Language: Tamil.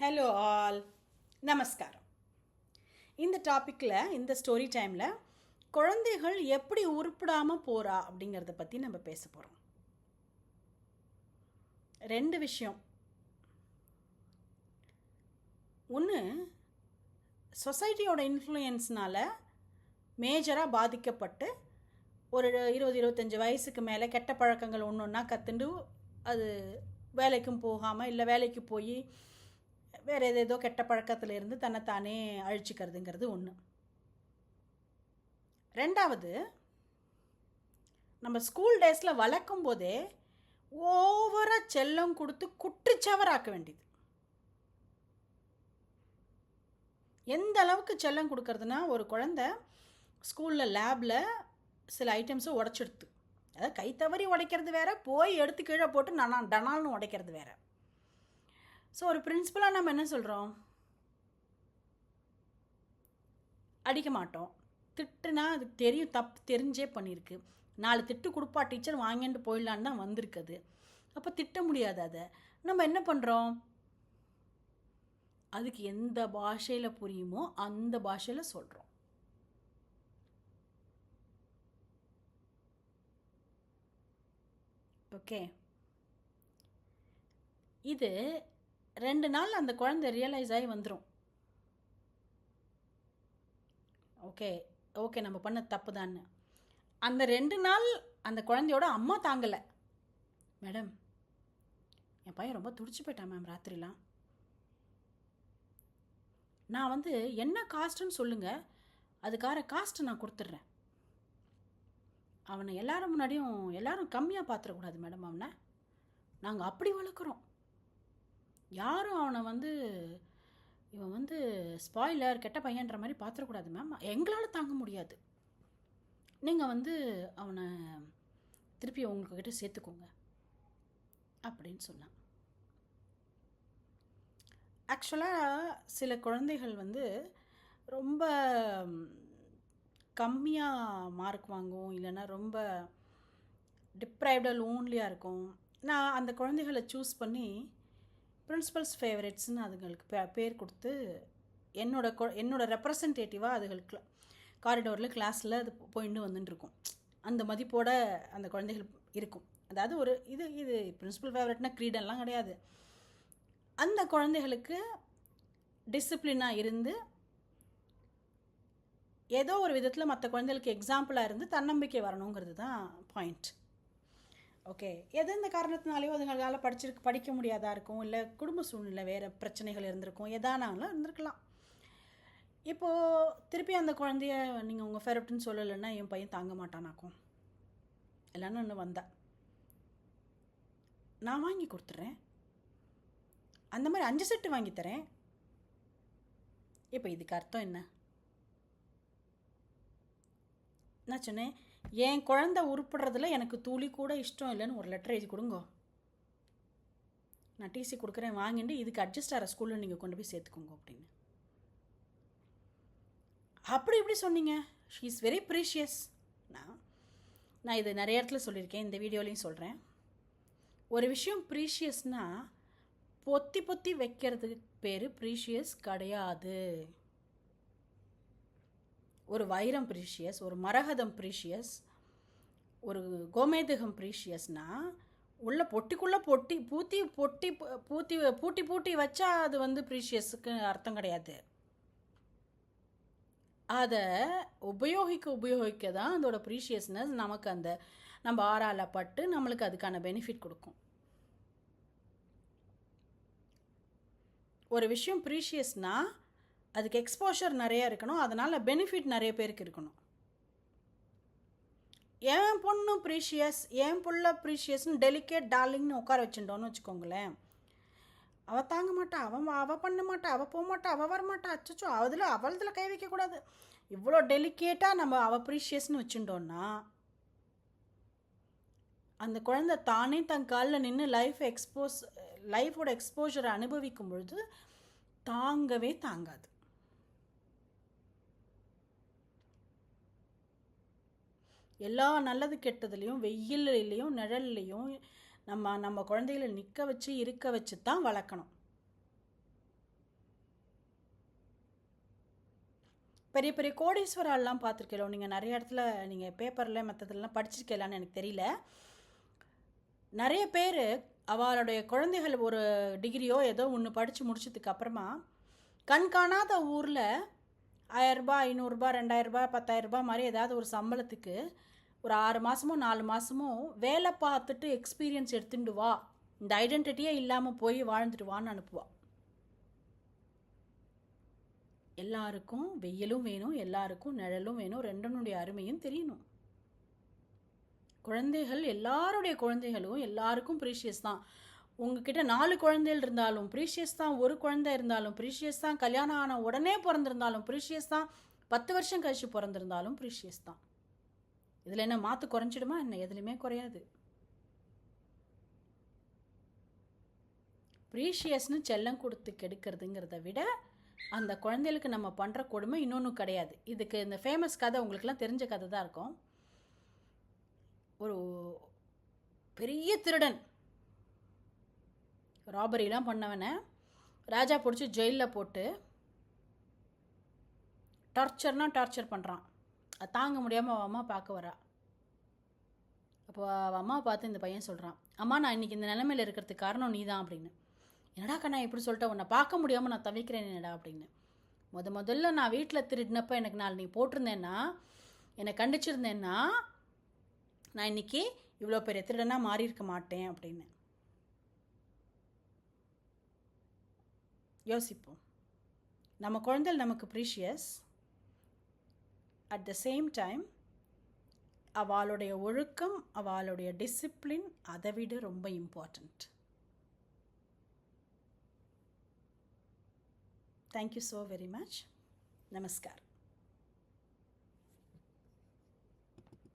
ஹலோ ஆல் நமஸ்காரம் இந்த டாப்பிக்கில் இந்த ஸ்டோரி டைமில் குழந்தைகள் எப்படி உருப்பிடாமல் போகிறா அப்படிங்கிறத பற்றி நம்ம பேச போகிறோம் ரெண்டு விஷயம். ஒன்று சொசைட்டியோட இன்ஃப்ளூயன்ஸ்னால் மேஜராக பாதிக்கப்பட்டு ஒரு இருபது இருபத்தஞ்சி வயசுக்கு மேலே கெட்ட பழக்கங்கள் ஒன்று ஒன்றா கற்றுண்டு அது வேலைக்கும் போகாமல் இல்லை வேலைக்கு போய் வேறு ஏதேதோ கெட்ட பழக்கத்தில் இருந்து தன்னைத்தானே அழிச்சிக்கிறதுங்கிறது ஒன்று ரெண்டாவது நம்ம ஸ்கூல் டேஸில் வளர்க்கும் போதே ஓவராக செல்லம் கொடுத்து குற்றிச்சவராக்க வேண்டியது. எந்த அளவுக்கு செல்லம் கொடுக்கறதுனா ஒரு குழந்த ஸ்கூலில் லேபில் சில ஐட்டம்ஸை உடச்சிடுத்து. அதாவது கை தவறி உடைக்கிறது வேற போய் எடுத்து கீழே போட்டு நான் டனால்னு உடைக்கிறது வேறு. ஸோ ஒரு பிரின்சிபலாக நம்ம என்ன சொல்கிறோம் அடிக்க மாட்டோம். திட்டுனா அது தெரியும் தப்பு தெரிஞ்சே பண்ணியிருக்கு நாலு திட்டு கொடுப்பா டீச்சர் வாங்கிட்டு போயிடலான்னு தான் வந்திருக்குது. அப்போ திட்ட முடியாது அதை. நம்ம என்ன பண்ணுறோம் அதுக்கு எந்த பாஷையில் புரியுமோ அந்த பாஷையில் சொல்கிறோம் ஓகே இது ரெண்டு நாள் அந்த குழந்தை ரியலைஸ் ஆகி வந்துடும் ஓகே ஓகே நம்ம பண்ண தப்பு தான்னு அந்த ரெண்டு நாள் அந்த குழந்தையோட அம்மா தாங்கலை. மேடம் என் பையன் ரொம்ப துடிச்சு போயிட்டான் மேம் ராத்திரிலாம். நான் வந்து என்ன காஸ்ட்டுன்னு சொல்லுங்கள் அதுக்கார காஸ்ட்டு நான் கொடுத்துட்றேன். அவனை எல்லாரும் முன்னாடியும் எல்லாரும் கம்மியாக பார்த்துடக்கூடாது மேடம் அவனை. நாங்கள் அப்படி வளர்க்குறோம். யாரும் அவனை வந்து இவன் வந்து ஸ்பாய்லர் கெட்ட பையன்ற மாதிரி பார்த்துடக்கூடாது மேம் எங்களால் தாங்க முடியாது. நீங்கள் வந்து அவனை திருப்பி உங்ககிட்ட சேர்த்துக்கோங்க. அப்படின்னு சொன்னான். ஆக்சுவலாக சில குழந்தைகள் வந்து ரொம்ப கம்மியாக மார்க் வாங்கும் இல்லைன்னா ரொம்ப டிப்ரைவ்டாக லோன்லியாக இருக்கும். நான் அந்த குழந்தைகளை சூஸ் பண்ணி பிரின்சிபல்ஸ் ஃபேவரட்ஸ்னு அதுங்களுக்கு பே பேர் கொடுத்து என்னோட கொ என்னோட ரெப்ரசன்டேட்டிவாக அதுகளுக்கு காரிடோரில் கிளாஸில் அது போயிட்டு வந்துட்டுருக்கும் அந்த மதிப்போட அந்த குழந்தைகள் இருக்கும். அதாவது ஒரு இது இது பிரின்சிபல் ஃபேவரட்னா க்ரீடெல்லாம் கிடையாது. அந்த குழந்தைகளுக்கு டிசிப்ளினாக இருந்து ஏதோ ஒரு விதத்தில் மற்ற குழந்தைகளுக்கு எக்ஸாம்பிளாக இருந்து தன்னம்பிக்கை வரணுங்கிறது தான் பாயிண்ட் ஓகே எது இந்த காரணத்தினாலேயோ அதுங்களால் படிச்சிருக்கு படிக்க முடியாதா இருக்கும்? இல்லை குடும்ப சூழ்நிலை வேறு பிரச்சனைகள் இருந்திருக்கும். எதானாலும் இருந்திருக்கலாம். இப்போது திருப்பி அந்த குழந்தைய நீங்கள் உங்கள் ஃபேவரட்னு சொல்லலைன்னா என் பையன் தாங்க மாட்டானாக்கும். இல்லைன்னு ஒன்று வந்தா. நான் வாங்கி கொடுத்துட்றேன். அந்த மாதிரி அஞ்சு செட்டு வாங்கித்தரேன் இப்போ இதுக்கு அர்த்தம் என்ன? நான் சொன்னேன் என் குழந்த உருப்படுறதுல எனக்கு துளி கூட இஷ்டம் இல்லைன்னு ஒரு லெட்டர் எழுதி கொடுங்கோ. நான் டிசி கொடுக்குறேன் வாங்கிட்டு இதுக்கு அட்ஜஸ்ட் ஆகிற ஸ்கூலில் நீங்கள் கொண்டு போய் சேர்த்துக்கோங்க அப்படின்னு. அப்படி இப்படி சொன்னீங்க. ஷீ இஸ் வெரி ப்ரீஷியஸ் நான் நான் இது நிறைய இடத்துல சொல்லியிருக்கேன் இந்த வீடியோலையும் சொல்கிறேன் ஒரு விஷயம் ப்ரீஷியஸ்னால் பொத்தி பொத்தி வைக்கிறதுக்கு பேர் ப்ரீஷியஸ் கிடையாது. ஒரு வைரம் ப்ரீஷியஸ் ஒரு மரகதம் ப்ரீஷியஸ் ஒரு கோமேதகம் ப்ரீஷியஸ்னால் உள்ள பொட்டிக்குள்ளே பொட்டி பூத்தி பொட்டி பூத்தி பூட்டி பூட்டி வச்சா அது வந்து ப்ரீஷியஸுக்கு அர்த்தம் கிடையாது. அதை உபயோகிக்க உபயோகிக்க தான் அதோட ப்ரீஷியஸ்னஸ் நமக்கு அந்த நம்ம ஆறால பட்டு நம்மளுக்கு அதுக்கான பெனிஃபிட் கொடுக்கும். ஒரு விஷயம் ப்ரீஷியஸ்னால் அதுக்கு எக்ஸ்போஷர் நிறைய இருக்கணும். அதனால் பெனிஃபிட் நிறைய பேருக்கு இருக்கணும். என் பொண்ணு ப்ரீஷியஸ் என் புள்ள ப்ரீஷியஸ்னு டெலிகேட் டார்லிங்னு உட்கார வச்சுட்டோன்னு வச்சுக்கோங்களேன். அவள் தாங்க மாட்டா அவன் அவள் பண்ண மாட்டா அவள் போக மாட்டா அவள் வரமாட்டா அச்சச்சோ அதில் அவளதில் கை வைக்கக்கூடாது இவ்வளோ டெலிகேட்டாக நம்ம அவள் ப்ரீஷியஸ்னு வச்சுட்டோன்னா அந்த குழந்தை தானே தன் காலில் நின்று லைஃப் எக்ஸ்போஸ் லைஃபோட எக்ஸ்போஜரை அனுபவிக்கும் பொழுது தாங்கவே தாங்காது. எல்லா நல்லது கெட்டதுலேயும் வெயில்லையும் நிழல்லையும் நம்ம நம்ம குழந்தைகளை நிற்க வச்சு இருக்க வச்சு தான் வளர்க்கணும். பெரிய பெரிய கோடீஸ்வராலாம் பார்த்துருக்கோம் நீங்கள் நிறைய இடத்துல நீங்கள் பேப்பரில் மற்றதுலாம் படிச்சிருக்கலான்னு எனக்கு தெரியல. நிறைய பேர் அவளுடைய குழந்தைகள் ஒரு டிகிரியோ ஏதோ ஒன்று படித்து முடிச்சதுக்கப்புறமா கண்காணாத ஊரில் ஆயரரூபா ஐநூறுரூபா ரெண்டாயிரரூபா பத்தாயிரரூபா மாதிரி ஏதாவது ஒரு சம்பளத்துக்கு ஒரு ஆறு மாதமோ நாலு மாதமோ வேலை பார்த்துட்டு எக்ஸ்பீரியன்ஸ் எடுத்துட்டு வா. இந்த ஐடென்டிட்டியே இல்லாமல் போய் வாழ்ந்துட்டு வான்னு அனுப்புவா. எல்லாருக்கும் வெயிலும் வேணும் எல்லாருக்கும் நிழலும் வேணும் ரெண்டனுடைய அருமையும் தெரியணும். குழந்தைகள் எல்லாருடைய குழந்தைகளும் எல்லாருக்கும் ப்ரீஷியஸ் தான். உங்ககிட்ட நாலு குழந்தைகள் இருந்தாலும் ப்ரீஷியஸ் தான் ஒரு குழந்தை இருந்தாலும் ப்ரீஷியஸ் தான் கல்யாணம் ஆன உடனே பிறந்திருந்தாலும் ப்ரீஷியஸ் தான் பத்து வருஷம் கழிச்சு பிறந்திருந்தாலும் ப்ரீஷியஸ் தான். இதில் என்ன மாற்று குறைஞ்சிடுமா? என்ன எதுலையுமே குறையாது. ப்ரீஷியஸ்னு செல்லம் கொடுத்து கெடுக்கிறதுங்கிறத விட அந்த குழந்தைகளுக்கு நம்ம பண்ணுற கொடுமை இன்னொன்று கிடையாது. இதுக்கு இந்த ஃபேமஸ் கதை உங்களுக்குலாம் தெரிஞ்ச கதை தான் இருக்கும். ஒரு பெரிய திருடன் ராபரிலாம் பண்ணவனை. ராஜா பிடிச்சி ஜெயிலில் போட்டு டார்ச்சர்னால் டார்ச்சர் பண்ணுறான் அது தாங்க முடியாமல் அவள் அம்மா பார்க்க வரா. அப்போ அவள் அம்மா பார்த்து இந்த பையன் சொல்கிறான் அம்மா நான் இன்றைக்கி இந்த நிலமையில் இருக்கிறதுக்கு காரணம் நீ தான் அப்படின்னு. என்னடா கண்ணா இப்படி சொல்லிட்ட? உன்னை பார்க்க முடியாமல் நான் தவிக்கிறேன் என்னடா அப்படின்னு. முத முதல்ல நான் வீட்டில் திருடினப்போ எனக்கு நாலு நீ போட்டிருந்தேன்னா என்னை கண்டிச்சிருந்தேன்னா நான் இன்னைக்கு இவ்வளோ பெரிய திருடனாக மாறியிருக்க மாட்டேன் அப்படின்னு. யோசிப்போம். நம்ம குழந்தைகள் நமக்கு precious at the same time அவளுடைய ஒழுக்கம் அவளுடைய டிசிப்ளின் அதை விட ரொம்ப important thank you so very much namaskar